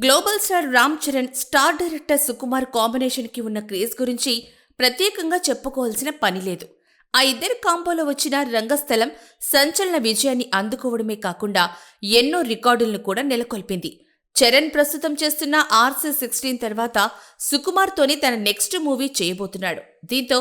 Global star Ram Charan star director Sukumar కాంబినేషన్కి ఉన్న craze గురించి ప్రత్యేకంగా చెప్పుకోవాల్సిన పని లేదు. ఆ ఇద్దరి కాంబోలో వచ్చిన రంగస్థలం సంచలన విజయాన్ని అందుకోవడమే కాకుండా ఎన్నో రికార్డులను కూడా నెలకొల్పింది. చరణ్ ప్రస్తుతం చేస్తున్న ఆర్సీ సిక్స్టీన్ తర్వాత సుకుమార్తోనే తన నెక్స్ట్ మూవీ చేయబోతున్నాడు. దీంతో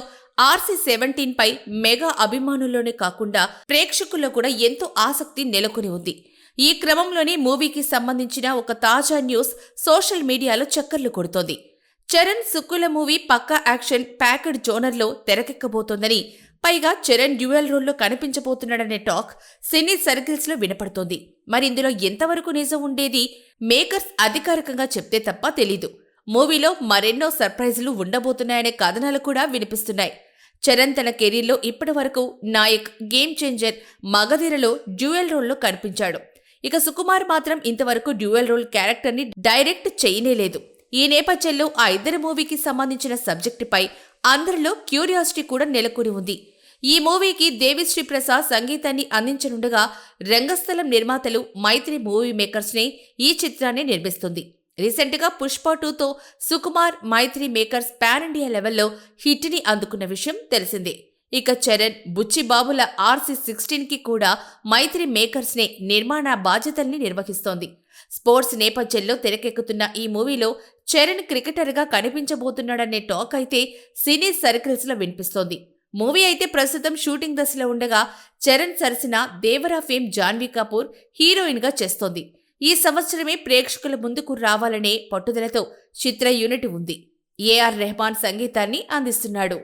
ఆర్సీ సెవెంటీన్ పై మెగా అభిమానుల్లోనే కాకుండా ప్రేక్షకుల్లో కూడా ఎంతో ఆసక్తి నెలకొని ఉంది. ఈ క్రమంలోనే మూవీకి సంబంధించిన ఒక తాజా న్యూస్ సోషల్ మీడియాలో చక్కర్లు కొడుతోంది. చరణ్ సుక్కుల మూవీ పక్కా యాక్షన్ ప్యాకెడ్ జోనర్లో తెరకెక్కబోతోందని పైగా చరణ్ డ్యూయల్ రోల్లో కనిపించబోతున్నాడనే టాక్ సినీ సర్కిల్స్లో వినపడుతోంది. మరి ఇందులో ఎంతవరకు నిజం ఉండేది? మేకర్స్ అధికారికంగా చెప్తే తప్ప తెలీదు. మూవీలో మరెన్నో సర్ప్రైజులు ఉండబోతున్నాయనే కథనాలు కూడా వినిపిస్తున్నాయి. చరణ్ తన కెరీర్లో ఇప్పటి వరకు నాయక్ గేమ్ చేంజర్ మగధీరలో డ్యూయల్ రోల్లో కనిపించాడు. ఇక సుకుమార్ మాత్రం ఇంతవరకు డ్యూయల్ రోల్ క్యారెక్టర్ని డైరెక్ట్ చేయనేలేదు ఈ నేపథ్యంలో ఆ ఇద్దరి మూవీకి సంబంధించిన సబ్జెక్టుపై అందరిలో క్యూరియాసిటీ కూడా నెలకొని ఉంది. ఈ మూవీకి దేవిశ్రీ ప్రసాద్ సంగీతాన్ని అందించనుండగా రంగస్థలం నిర్మాతలు మైత్రి మూవీ మేకర్స్నే ఈ చిత్రాన్ని నిర్మిస్తుంది. రీసెంట్గా పుష్ప టూతో Sukumar Mythri makers pan India లెవెల్లో హిట్ని అందుకున్న విషయం తెలిసిందే. ఇక చరణ్ బుచ్చిబాబుల ఆర్సీ సిక్స్టీన్కి కూడా మైత్రి మేకర్స్నే నిర్మాణ బాధ్యతల్ని నిర్వహిస్తోంది. స్పోర్ట్స్ నేపథ్యంలో తెరకెక్కుతున్న ఈ మూవీలో చరణ్ క్రికెటర్గా కనిపించబోతున్నాడనే టాక్ అయితే సినీ సర్కిల్స్లో వినిపిస్తోంది. మూవీ అయితే ప్రస్తుతం షూటింగ్ దశలో ఉండగా చరణ్ సరసన దేవరా ఫేమ్ జాన్వీ కపూర్ హీరోయిన్గా చేస్తోంది. ఈ సంవత్సరమే ప్రేక్షకుల ముందుకు రావాలనే పట్టుదలతో చిత్ర యూనిట్ ఉంది. ఏఆర్ రెహమాన్ సంగీతాన్ని అందిస్తున్నాడు.